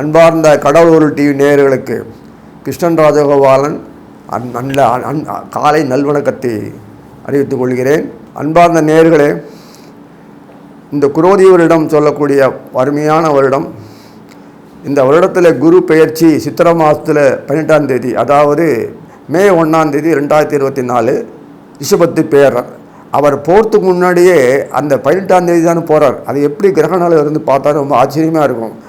அன்பார்ந்த கடவுள் டிவி நேயர்களுக்கு கிருஷ்ணன் ராஜகோபாலன் அந் நல்ல அன்- காலை நல்வணக்கத்தை அறிவித்துக் கொள்கிறேன். அன்பார்ந்த நேயர்களே இந்த குரோதி வருடம் சொல்லக்கூடிய அருமையான வருடம். இந்த வருடத்தில் குரு பெயர்ச்சி சித்திர மாதத்தில் பன்னெண்டாம் தேதி அதாவது மே ஒன்றாம் தேதி ரெண்டாயிரத்தி இருபத்தி நாலு ரிஷபத்து பேரர். அவர் போகிறதுக்கு முன்னாடியே அந்த பதினெட்டாம் தேதி தானே போகிறார் அது எப்படி கிரகணால இருந்து பார்த்தா ரொம்ப ஆச்சரியமாக இருக்கும்.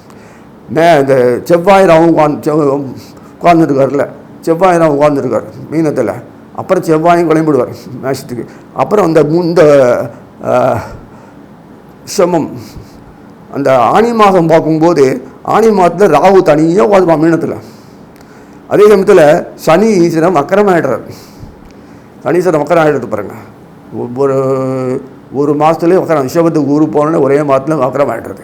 மே இந்த செவ்வாய் ராவும் உட்காந்து உட்காந்துருக்கார்ல செவ்வாய் ராவும் உட்காந்துருக்கார் மீனத்தில். அப்புறம் செவ்வாயும் கிளம்பிடுவார் மேஷத்துக்கு. அப்புறம் அந்த இந்த சமம் அந்த ஆனி மாதம் பார்க்கும்போது ஆனி மாதத்தில் ராகு தனியாக உட்காந்துப்பான் மீனத்தில். அதே சமயத்தில் சனி ஈஸ்வரம் அக்கிரமாயிடுறார் சனீஸ்வரன் வக்கரம் ஆகிடுறது பாருங்க. ஒரு ஒரு மாதத்துலேயே வக்கரம் ரிஷபத்துக்கு ஊரு போனோன்னே ஒரே மாதத்துல வக்கரம் ஆகிடுறது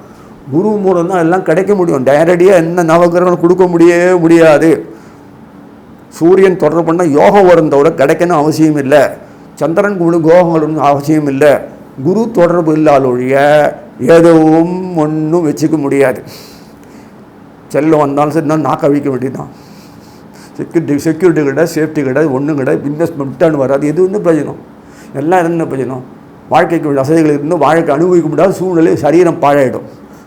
குரு மூலம் தான் எல்லாம் கிடைக்க முடியும். டைரக்டியாக என்ன நவகிரகம் கொடுக்க முடியவே முடியாது. சூரியன் தொடர்பு பண்ணால் யோகம் வரும் கிடைக்கணும் அவசியம் இல்லை. சந்திரன் குழு கோகங்கள் ஒன்றும் அவசியம் இல்லை. குரு தொடர்பு இல்லாத ஒழிய எதுவும் ஒன்றும் வச்சுக்க முடியாது. செல்லம் வந்தாலும் சரி நான் நாக்க அழிக்க வேண்டியதுதான். செக்யூரிட்டி செக்யூரிட்டி கிடையாது சேஃப்டி கிடையாது ஒன்றும் கிடையாது. இன்வெஸ்ட்மெண்ட்டானு வராது எது வந்து பிரயோஜனம். எல்லாம் என்ன பிரயோஜனம்? வாழ்க்கைக்கு வசதிகள் இருந்து வாழ்க்கை அனுபவிக்க முடியாத சூழ்நிலை சரீரம் பாழாயிடும்.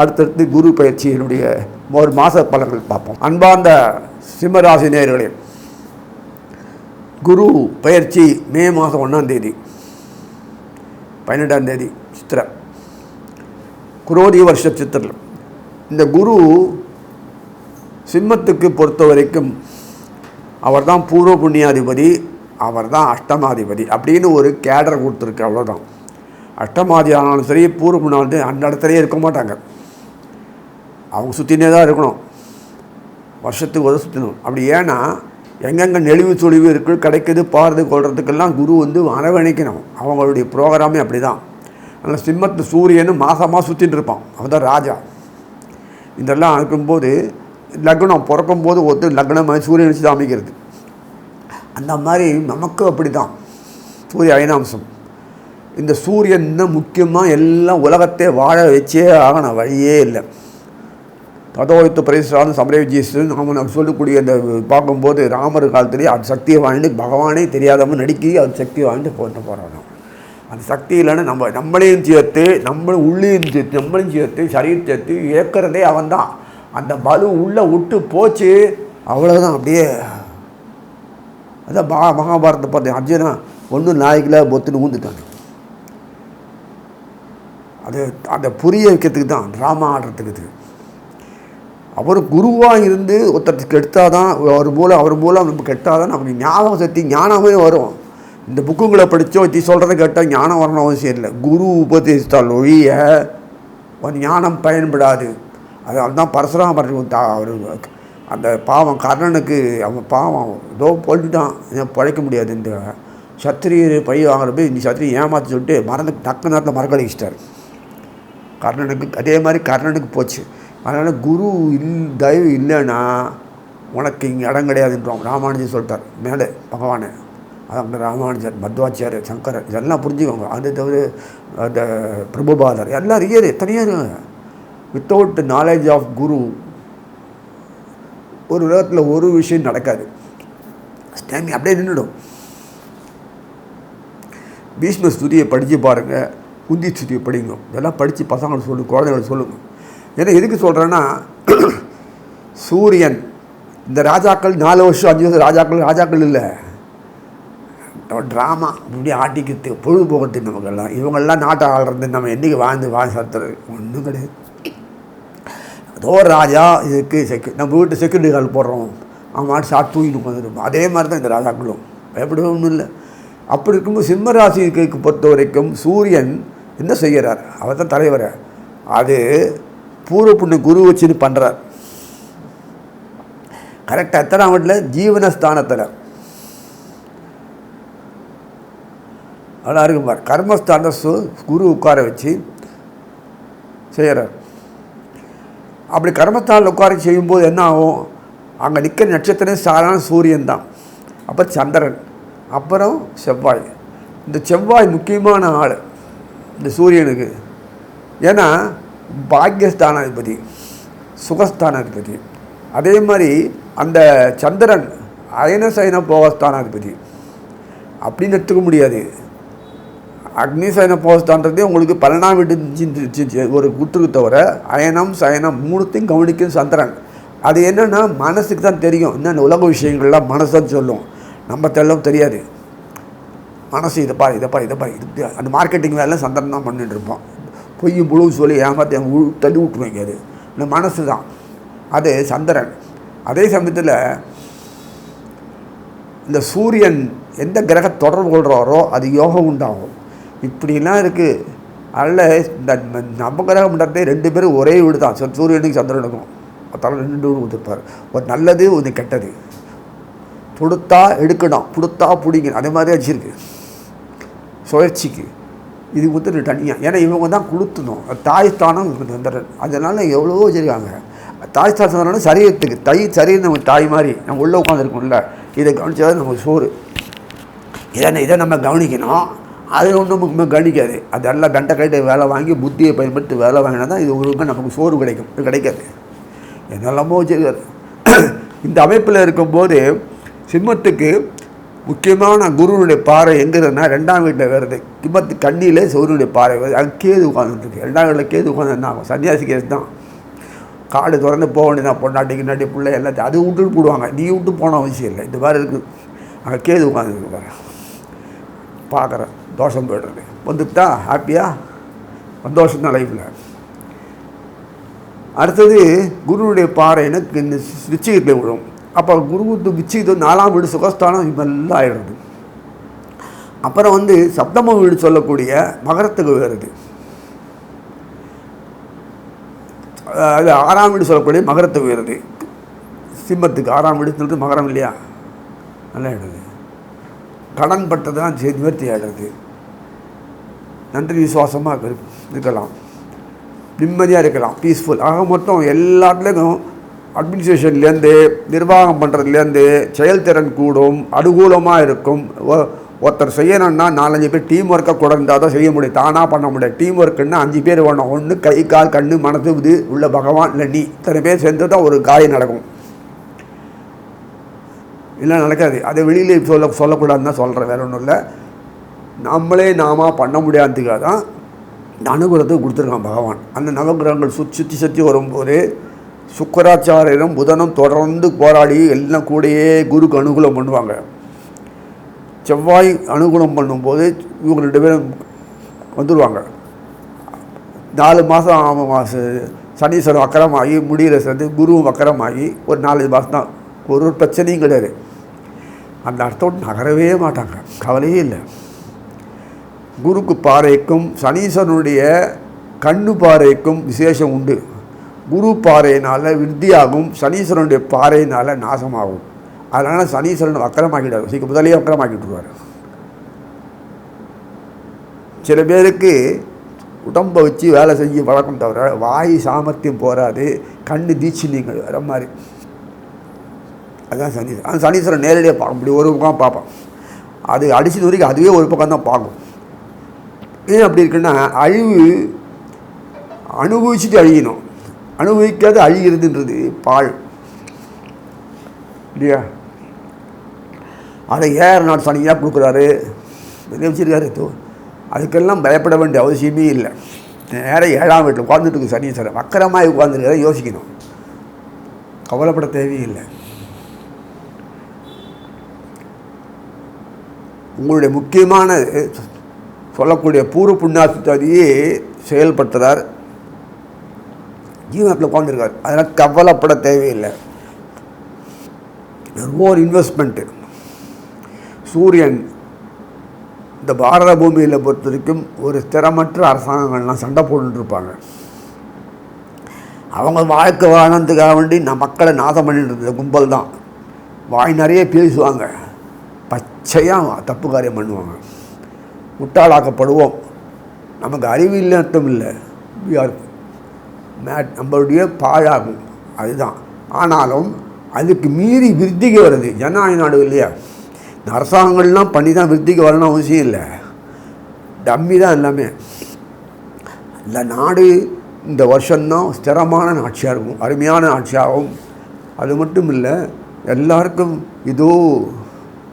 அடுத்தடுத்து குரு பயிற்சியினுடைய ஒரு மாத பலன்கள் பார்ப்போம். அன்பார்ந்த சிம்மராசி நேர்களே குரு பயிற்சி மே மாதம் ஒன்றாம் தேதி பன்னெண்டாம் தேதி சித்திரை. குரோதி வருஷ சித்திரம் இந்த குரு சிம்மத்துக்கு பொறுத்த வரைக்கும் அவர் தான் பூர்வ புண்ணியாதிபதி அவர் தான் அஷ்டமாதிபதி அப்படின்னு ஒரு கேடர் கொடுத்துருக்கு அவ்வளோதான் அஷ்டமாதி ஆனாலும் சரி பூர்வ புண்ணியாதி அந்த இடத்துலையே இருக்க மாட்டாங்க. அவங்க சுற்றினே தான் இருக்கணும். வருஷத்துக்கு ஒரு சுற்றணும் அப்படி ஏன்னா எங்கெங்கே நெளிவு சுழிவு இருக்குது கிடைக்குது பாடுறது கொள்றதுக்கெல்லாம் குரு வந்து அரவணைக்கணும். அவங்களுடைய ப்ரோக்ராமே அப்படி தான் அதனால் சிம்மத்து சூரியனும் மாதமாக சுற்றின்னு இருப்பான். அவன் தான் ராஜா. இதெல்லாம் இருக்கும்போது லக்னம் பிறக்கும்போது ஒருத்தர் லக்னமாக சூரியன் வச்சு அமைக்கிறது அந்த மாதிரி நமக்கும் அப்படி தான் சூரிய அயனாம்சம். இந்த சூரியன் தான் முக்கியமாக எல்லாம் உலகத்தை வாழ வச்சே ஆகணும். வழியே இல்லை. ததோவித்து பிரேசான சமரவிஜிஸ்து நாம நம்ம சொல்லக்கூடிய அந்த பார்க்கும்போது ராமர் காலத்திலேயே அது சக்தியை வாழ்ந்து பகவானே தெரியாதவன் நடிக்கி அது சக்தி வாழ்ந்து போட்டு போகிறாங்க அந்த சக்தி இல்லைன்னா நம்ம நம்மளையும் சேர்த்து நம்மளும் உள்ளேயும் சேர்த்து நம்மளையும் சேர்த்து சரீரம் சேர்த்து இயக்கிறதே அவன் தான் அந்த பலு உள்ளே விட்டு போச்சு அவ்வளோதான் அப்படியே அதான் மகா மகாபாரத்தை பார்த்தேன் அர்ஜுனா ஒன்றும் நாய்க்கில் பொத்துன்னு ஊந்துட்டாங்க. அது அதை புரிய வைக்கிறதுக்கு தான் ட்ராமா ஆடுறதுக்கு அவர் குருவாக இருந்து ஒருத்தர் கெடுத்தால் தான் அவர் மூலம் அவர் மூலம் நம்ம கெட்டால் தான் நமக்கு ஞாபகம் சக்தி ஞானமே வரும். இந்த புக்குங்களை படித்தோ தி சொல்கிறத கேட்டால் ஞானம் வரணும் அவசியம் இல்லை. குரு உபதேசித்தால் ஒழிய ஒரு ஞானம் பயன்படாது. அதனால தான் பரசுராமர் தா- அவர் அந்த பாவம் கர்ணனுக்கு அவன் பாவம் ஏதோ போட்டுட்டான் ஏன் பிழைக்க முடியாது இந்த சத்திரியர் பை வாங்குறப்ப இந்த சத்திரியை ஏமாற்றி சொல்லிட்டு மறந்து டக்கு நேரத்தில் மறக்கடிச்சிட்டார் கர்ணனுக்கு அதே மாதிரி கர்ணனுக்கு போச்சு. அதனால் குரு இல் தயவு இல்லைன்னா உனக்கு இங்கே இடம் கிடையாதுன்றோம் ராமானுஜர் சொல்லிட்டார். மேலே பகவானே. அதான் ராமானுஜர் மத்வாச்சாரியர் சங்கரர் இதெல்லாம் புரிஞ்சுக்கோங்க. அது தவிர அந்த பிரபுபாதர் எல்லாம் ரியல் தனியாக வித்தவுட் நாலேஜ் ஆஃப் குரு ஒரு உலகத்தில் ஒரு விஷயம் நடக்காது. ஸ்டாமி அப்படியே நின்றுடும். பீஷ்ம ஸ்துதியை படித்து பாருங்கள் குந்தி ஸ்துதியை படிங்க. இதெல்லாம் படித்து பசங்களுக்கு சொல்லு குழந்தைங்களுக்கு சொல்லுங்கள் ஏன்னா எதுக்கு சொல்கிறேன்னா சூரியன் இந்த ராஜாக்கள் நாலு வருஷம் அஞ்சு வருஷம் ராஜாக்கள் ராஜாக்கள் இல்லை. ட்ராமா இப்படி ஆட்டிக்கிறது பொழுதுபோக்குறது நமக்கெல்லாம் இவங்கெல்லாம் நாட்டை ஆள்றது நம்ம என்றைக்கு வாழ்ந்து வாழ்ந்து சாத்துறது? ஒன்றும் கிடையாது. ஏதோ ஒரு ராஜா இதுக்கு செக்யூ நம்ம வீட்டு செக்யூரிட்டி கால் போடுறோம். அவன் மாட்டு சாப்பிட்டு தூங்கிட்டு உட்காந்துருப்போம் அதே மாதிரி தான் இந்த ராஜாக்களும். பயப்படவே ஒன்றும் இல்லை. அப்படி இருக்கும்போது சிம்ம ராசிக்கு பொறுத்த வரைக்கும் சூரியன் என்ன செய்கிறார்? அவர் தான் தலைவர். அது பூர்வ புண்ணு குரு வச்சுன்னு பண்ணுறார் கரெக்டாக எத்தனாம் வீட்டில்? ஜீவனஸ்தானத்தில். நல்லா இருக்கும் கர்மஸ்தான குரு உட்கார வச்சு செய்கிறார் அப்படி கர்மஸ்தானத்தில் உட்கார செய்யும்போது என்ன ஆகும்? அங்கே நிற்கிற நட்சத்திரம் சாதாரண சூரியன் தான். அப்புறம் சந்திரன் அப்புறம் செவ்வாய். இந்த செவ்வாய் முக்கியமான ஆள் இந்த சூரியனுக்கு. ஏன்னா பாக்யஸ்தானாதிபதி சுகஸ்தானாதிபதி. அதே மாதிரி அந்த சந்திரன் அயனசயன போகஸ்தானாதிபதி. அப்படின்னு எடுத்துக்க முடியாது. அக்னிசயன போகஸ்தான்றதே உங்களுக்கு பன்னெண்டாம் வீட்டு ஒரு குற்றுக்கு தவிர அயனம் சயனம் மூணுத்தையும் கவனிக்கும் சந்திரன். அது என்னென்னா மனசுக்கு தான் தெரியும். என்னென்ன உலக விஷயங்கள்லாம் மனசுன்னு சொல்லும். நம்ம தெல்லாம் தெரியாது. மனசு இதை பாரு இதை பாரு இதை பாரு இது அந்த மார்க்கெட்டிங் வேலை சந்திரன் தான் பண்ணிட்டு இருப்போம் பொய் முழு சொல்லி ஏமாற்றி தள்ளி விட்டுருவாங்க அது. இந்த மனசு தான். அது சந்திரன். அதே சமயத்தில் இந்த சூரியன் எந்த கிரக தொடர்பு கொள்கிறாரோ அது யோகம் உண்டாகும். இப்படிலாம் இருக்குது அதில் இந்த நவகிரகம் பண்ணுறதே ரெண்டு பேரும் ஒரே வீடு தான். சூரியனுக்கு சூரியனுக்கும் சந்திரனுக்கும். அதனால் ரெண்டு வீடு கொடுத்துருப்பார். ஒரு நல்லது ஒன்று கெட்டது. கொடுத்தா எடுக்கணும். கொடுத்தா பிடிக்கணும். அதே மாதிரி வச்சுருக்கு. சுழற்சிக்கு. இது வந்து தனியாக ஏன்னா இவங்க தான் கொடுத்தணும். தாய் ஸ்தானம் இவங்க சந்திரன். அதனால் எவ்வளவோ வச்சுருக்காங்க. தாய் ஸ்தானம் சரீரத்துக்கு தை சரீரம் நம்ம தாய் மாதிரி. நம்ம உள்ளே உட்காந்துருக்கோம்ல இதை கவனிச்சா நமக்கு சோறு. இதை இதை நம்ம கவனிக்கணும். அது ஒன்றும் நம்ம கவனிக்காது. அதெல்லாம் கண்டை கைட்ட வேலை வாங்கி புத்தியை பயன்படுத்தி வேலை வாங்கினா தான் இது ஒரு நமக்கு சோறு கிடைக்கும். இது கிடைக்காது. என்னெல்லாமோ வச்சுருக்காரு. இந்த அமைப்பில் இருக்கும்போது சிம்மத்துக்கு முக்கியமான குருவுடைய பாறை எங்கே ரெண்டாம் வீட்டில் வருது. கிம்மத்து கண்ணியிலே சூரியனுடைய பாறை வருது. அது கேது உட்காந்துருக்கு ரெண்டாம் வீட்டில் கேது உட்காந்து என்ன ஆகும்? சன்னியாசி கேஸ் தான். காடு திறந்து போக வேண்டியதான் பொண்டாட்டி கிண்டாட்டி பிள்ளை எல்லாத்தையும் அது விட்டுட்டு போடுவாங்க. நீ விட்டு போன அவசியம் இல்லை. இந்த மாதிரி இருக்குது அங்கே கேது உட்காந்துருக்கு பாரு. பார்க்குறேன். தோஷம் போய்டுறது. வந்துட்டா ஹாப்பியாக சந்தோஷம் தான் லைஃப்பில் அடுத்தது குருவுடைய பாறை எனக்கு இந்த விச்சிகத்தில் விழும். அப்போ குருவுக்கு விச்சிது நாலாம் வீடு சுகஸ்தானம் இவெல்லாம் ஆயிடுறது அப்புறம் வந்து சப்தம வீடு சொல்லக்கூடிய மகரத்துக்கு வருது அது ஆறாம் வீடு சொல்லக்கூடிய மகரத்துக்கு வருது சிம்மத்துக்கு ஆறாம் வீடு சொல்லிட்டு மகரம் இல்லையா? நல்லா ஆயிடுது. கடன் பட்டது தான் நிவர்த்தி ஆகிடுறது நன்றி விசுவாசமாக இருக்கலாம். நிம்மதியாக இருக்கலாம். பீஸ்ஃபுல் ஆக மொத்தம் எல்லாத்துலேயும் அட்மினிஸ்ட்ரேஷன்லேருந்து நிர்வாகம் பண்ணுறதுலேருந்து செயல்திறன் கூடும் அனுகூலமாக இருக்கும். ஒ- ஒருத்தர் செய்யணும்னா நாலஞ்சு பேர் டீம் ஒர்க்கை கூட இருந்தால் தான் செய்ய முடியும். தானாக பண்ண முடியாது. டீம் ஒர்க்குன்னா அஞ்சு பேர் வேணும். ஒன்று கை கால் கண் மனது இது உள்ள பகவான் இல்லை நீ. இத்தனை பேர் சேர்ந்து தான் ஒரு காயம் நடக்கும். இல்லை நடக்காது. அதை வெளியில சொல்ல சொல்லக்கூடாதுன்னு தான் சொல்கிறேன் வேற ஒன்றும் இல்லை. நம்மளே நாம பண்ண முடியாததுக்காக தான் இந்த அனுகிரகத்தை கொடுத்துருக்கான் பகவான். அந்த நவகிரகங்கள் சுற்றி சுற்றி சுற்றி வரும்போது சுக்கராச்சாரியரும் புதனும் தொடர்ந்து போராடி எல்லாம் கூடயே குருக்கு அனுகூலம் பண்ணுவாங்க. செவ்வாய் அனுகூலம் பண்ணும்போது இவங்க ரெண்டு பேரும் வந்துடுவாங்க நாலு மாதம் மாதம் சனீஸ்வரம் வக்கரமாகி முடிகிற சேர்ந்து குருவும் வக்கரமாகி ஒரு நாலஞ்சு மாதம் தான். ஒரு பிரச்சனையும் கிடையாது. அந்த அர்த்தம் நகரவே மாட்டாங்க. கவலையே இல்லை. குருக்கு பாறைக்கும் சனீஸ்வரனுடைய கண்ணு பாறைக்கும் விசேஷம் உண்டு. குரு பாறையினால் விருத்தியாகும் சனீஸ்வரனுடைய பாறையினால் நாசமாகும். அதனால் சனீஸ்வரன் வக்கரமாக்கிடுவார் சீக்கிரம் முதலே வக்கரமாக்கிட்டுருவார் சில பேருக்கு உடம்பை வச்சு வேலை செஞ்சு வழக்கம் தவிர வாய் சாமர்த்தியம் போராது கண்ணு தீட்சி நீங்கள் வர மாதிரி. அதுதான் சனீஸ்வரன். அந்த சனீஸ்வரன் நேரடியாக பார்க்க முடியும் ஒரு பக்கம் பார்ப்பான். அது அடிச்சது வரைக்கும் அதுவே ஒரு பக்கம் தான் பார்க்கும். ஏன் அப்படி இருக்குன்னா அழிவு அனுபவிச்சுட்டு அழியணும். அனுபவிக்காத அழிகிறதுன்றது பால் இல்லையா? அதை ஏஆர் நாட் சனியாக கொடுக்குறாரு? வச்சிருக்காரு தோ? அதுக்கெல்லாம் பயப்பட வேண்டிய அவசியமே இல்லை. நேராக ஏழாம் வீட்டில் உட்காந்துட்டு இருக்கு சனீஸ்வரன். வக்கரமாக உட்காந்துருக்கிறத யோசிக்கணும். கவலைப்பட தேவையில்லை. உங்களுடைய முக்கியமான சொல்லக்கூடிய பூர்வ புண்ணாசித்தாதியே செயல்படுத்துகிறார் ஜீவனத்தில் உட்காந்துருக்கார் அதனால் கவலைப்பட தேவையில்லை. ஒரு இன்வெஸ்ட்மெண்ட்டு சூரியன் இந்த பாரத பூமியில் பொறுத்த வரைக்கும் ஒரு ஸ்திரமற்ற அரசாங்கங்கள்லாம் சண்டை போட்டுருப்பாங்க இருப்பாங்க அவங்க வாழ்க்கை வாழறதுக்காக வேண்டி நான் மக்களை நாசம் பண்ணிட்டு இருந்த கும்பல் தான். வாய் நிறைய பேசுவாங்க. பச்சையாக தப்பு காரியம் பண்ணுவாங்க. முட்டாளாக்கப்படுவோம். நமக்கு அறிவு இல்லை அர்த்தம் இல்லை. We நம்மளுடைய பாழாகும். அதுதான். ஆனாலும் அதுக்கு மீறி விருத்திக்கு வருது. ஜனநாயக நாடு இல்லையா? இந்த அரசாங்கங்கள்லாம் பண்ணி தான் விருத்திக்கு வரணும் அவசியம் இல்லை. டம்மி தான் எல்லாமே. இந்த நாடு இந்த வருஷம்தான் ஸ்திரமான ஆட்சியாக இருக்கும். அருமையான ஆட்சியாகும் அது மட்டும் இல்லை எல்லாருக்கும் இதோ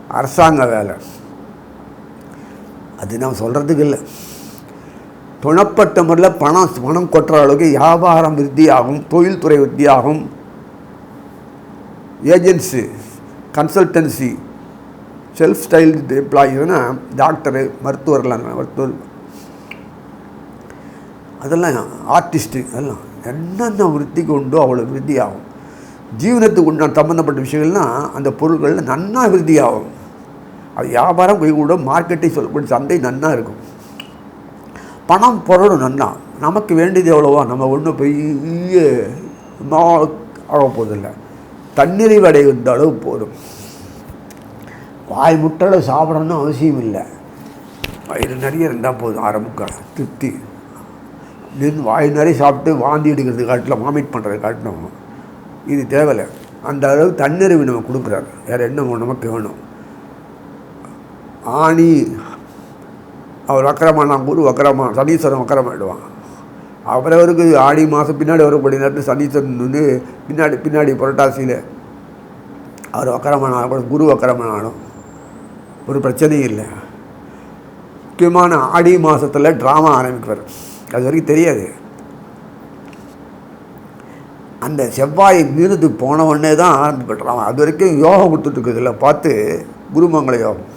அரசாங்க வேலை. அது நான் சொல்கிறதுக்கு இல்லை. துணப்பட்ட முறையில் பணம் பணம் கொட்டுற அளவுக்கு வியாபாரம் விருத்தியாகும் தொழில்துறை விருத்தியாகும். ஏஜென்சி கன்சல்டன்சி செல்ஃப் ஸ்டைல் எம்ப்ளாயின்னா டாக்டரு மருத்துவர்கள் மருத்துவர். அதெல்லாம் ஆர்டிஸ்ட்டு அதெல்லாம் என்னென்ன விருத்திக்கு உண்டோ அவ்வளோ விருத்தி ஆகும் ஜீவனத்துக்கு உண்டான சம்மந்தப்பட்ட விஷயங்கள்லாம் அந்த பொருட்களில் நன்னா விருத்தி ஆகும் அது வியாபாரம் கூட மார்க்கெட்டை சொல்லக்கூடிய சந்தை நன்னா இருக்கும். பணம் பொருளும் நன்னா. நமக்கு வேண்டியது எவ்வளவோ நம்ம ஒன்றும் பெரிய ஆக போதில்லை. தண்ணீரை அடைந்த அளவு போதும். வாய் முட்டளவு சாப்பிடணும்னு அவசியம் இல்லை. வயிறு நிறைய இருந்தால் போதும் ஆரம்பிக்கலாம் திருப்தி. நின்று வாய் நிறைய சாப்பிட்டு வாந்தி எடுக்கிறது காட்டில் வாமிட் பண்ணுறது காட்டணும் இது தேவையில்லை. அந்த அளவு தண்ணறிவு நம்ம கொடுக்குறாரு. வேறு என்ன நமக்கு வேணும்? ஆணி அவர் வக்கரமானா குரு வக்கரமான சனீஸ்வரன் வக்கரமாயிடுவான். அவரவருக்கு ஆடி மாதம் பின்னாடி வரக்கூடிய நேரத்தில் சனீஸ்வரன் வந்து பின்னாடி பின்னாடி புரட்டாசியில் அவர் வக்கரமான கூட குரு வக்கரமானாலும் ஒரு பிரச்சனையும் இல்லை. முக்கியமான ஆடி மாதத்தில் ட்ராமா ஆரம்பிப்பார். அது வரைக்கும் தெரியாது. அந்த செவ்வாய் மீனத்துக்கு போன உடனே தான் ஆரம்பிக்கிறான் அது வரைக்கும் யோகம் கொடுத்துட்ருக்குதுல்ல பார்த்து குருமங்கள யோகம்.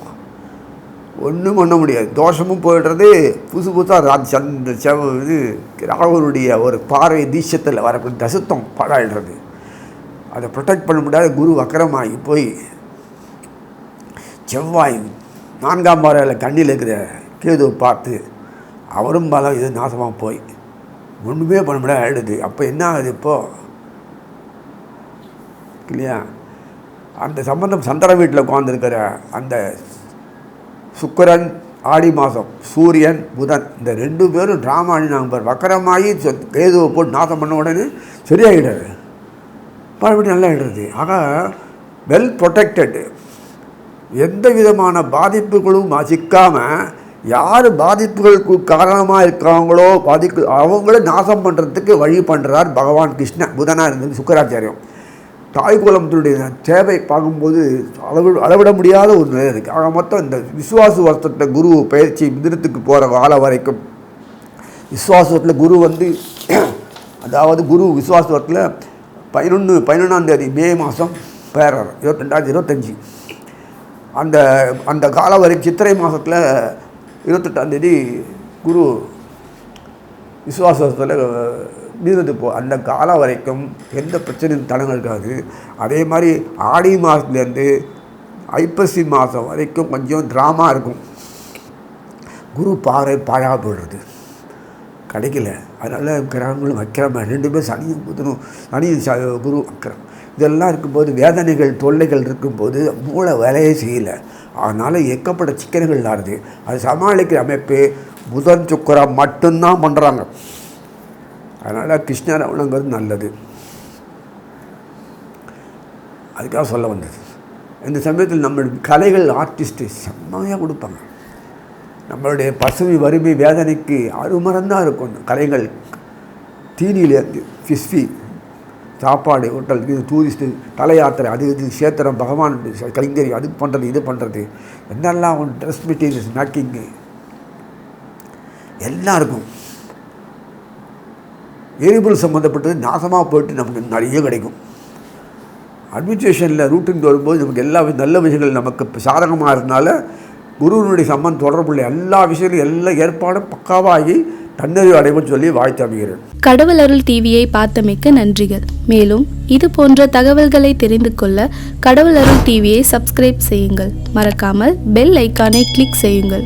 ஒன்றும் பண்ண முடியாது. தோஷமும் போயிடுறது புதுசு புதுசாக ராஜ் சந்த செவ் இது ராகுனுடைய ஒரு பார்வை தீட்சத்தில் வரக்கூடிய தசத்தம் பாடாயிடுறது அதை ப்ரொடெக்ட் பண்ண முடியாத குரு அக்கரமாகி போய் செவ்வாய் நான்காம் பாறையில் கண்ணில் இருக்கிற கேதுவை பார்த்து அவரும் பலம் இது நாசமாக போய் ஒன்றுமே பண்ண முடியாது ஆயிடுது. அப்போ என்ன ஆகுது இப்போது இல்லையா? அந்த சம்பந்தம் சந்திர வீட்டில் உட்காந்துருக்கிற அந்த சுக்கரன் ஆடி மாதம் சூரியன் புதன் இந்த ரெண்டு பேரும் ட்ராமா ஆடினாங்க வக்கரமாகி சொ- கேதுவை போட்டு நாசம் பண்ண உடனே சரியாயிடாது மறுபடியும் நல்லா ஆகிடுறது ஆக வெல் ப்ரொடெக்டடு எந்த விதமான பாதிப்புகளும் சிக்காமல் யார் பாதிப்புகளுக்கு காரணமாக இருக்கிறாங்களோ பாதிப்பு அவங்கள நாசம் பண்ணுறதுக்கு வழி பண்ணுறார் பகவான் கிருஷ்ணன் புதனாக இருந்தது சுக்கராச்சாரியம். தாய் குலத்தினுடைய தேவை பார்க்கும்போது அளவு அளவிட முடியாத ஒரு நிலை இருக்குது ஆக மொத்தம் இந்த விசுவாச வருஷத்தில் குரு பயிற்சி மிதிரத்துக்கு போகிற காலம் வரைக்கும் விசுவாசத்தில் குரு வந்து அதாவது குரு விசுவாசத்தில் பதினொன்று பதினொன்றாம் தேதி மே மாதம் பேரர் இருபத்தி ரெண்டாயிரத்தி இருபத்தஞ்சி. அந்த அந்த காலம் வரை சித்திரை மாதத்தில் இருபத்தெட்டாந்தேதி குரு விசுவாசத்தில் நீந்தது போ. அந்த காலம் வரைக்கும் எந்த பிரச்சனையும் தடங்கள் இருக்காது. அதே மாதிரி ஆடி மாதத்துலேருந்து ஐப்பசி மாதம் வரைக்கும் கொஞ்சம் ட்ராமா இருக்கும். குரு பாறை பாழா போடுறது கிடைக்கல. அதனால் கிரகங்களும் வைக்கிறம ரெண்டுமே சனியும் புதனும் சனியும் ச குரு வைக்கிறோம் இதெல்லாம் இருக்கும்போது வேதனைகள் தொல்லைகள் இருக்கும்போது மூளை வேலையே செய்யலை. அதனால் எக்கப்பட சிக்கல்கள் ஆடுது அது சமாளிக்கிற அமைப்பு புதன் சுக்கரம் மட்டும்தான் பண்ணுறாங்க அதனால் கிருஷ்ணர் அவனுங்கிறது நல்லது. அதுக்காக சொல்ல வந்தது. இந்த சமயத்தில் நம்மளுடைய கலைகள் ஆர்டிஸ்ட்டு செம்மையாக கொடுப்பாங்க. நம்மளுடைய பசுமை வறுமை வேதனைக்கு அருமரந்தான் இருக்கும். கலைகள் தீனியிலேருந்து ஃபிஸ்ஃபி சாப்பாடு ஹோட்டல் இது டூரிஸ்ட்டு தலை யாத்திரை அது இது சேத்திரம் பகவான் கலைஞர் அது பண்ணுறது இது பண்ணுறது என்னெல்லாம் ட்ரெஸ் மெட்டீரியல்ஸ் மேக்கிங்கு எல்லாம் இருக்கும். எரிபொருள் சம்மந்தப்பட்டது நாசமாக போயிட்டு நமக்கு நிறைய கிடைக்கும். அட்மினிஸ்ட்ரேஷனில் ரூட்டின் வரும்போது நமக்கு எல்லா நல்ல விஷயங்கள் நமக்கு சாதகமாக இருந்தனால குருவினுடைய சம்பந்தம் தொடர்புள்ள எல்லா விஷயங்களும் எல்லா ஏற்பாடும் பக்காவாகி தன்னறிவு அடைவன் சொல்லி வாழ்த்து அமைகிறேன். கடவுள் அருள் டிவியை பார்த்தமைக்க நன்றிகள். மேலும் இது போன்ற தகவல்களை தெரிந்து கொள்ள கடவுள் அருள் டிவியை சப்ஸ்கிரைப் செய்யுங்கள். மறக்காமல் பெல் ஐக்கானை கிளிக் செய்யுங்கள்.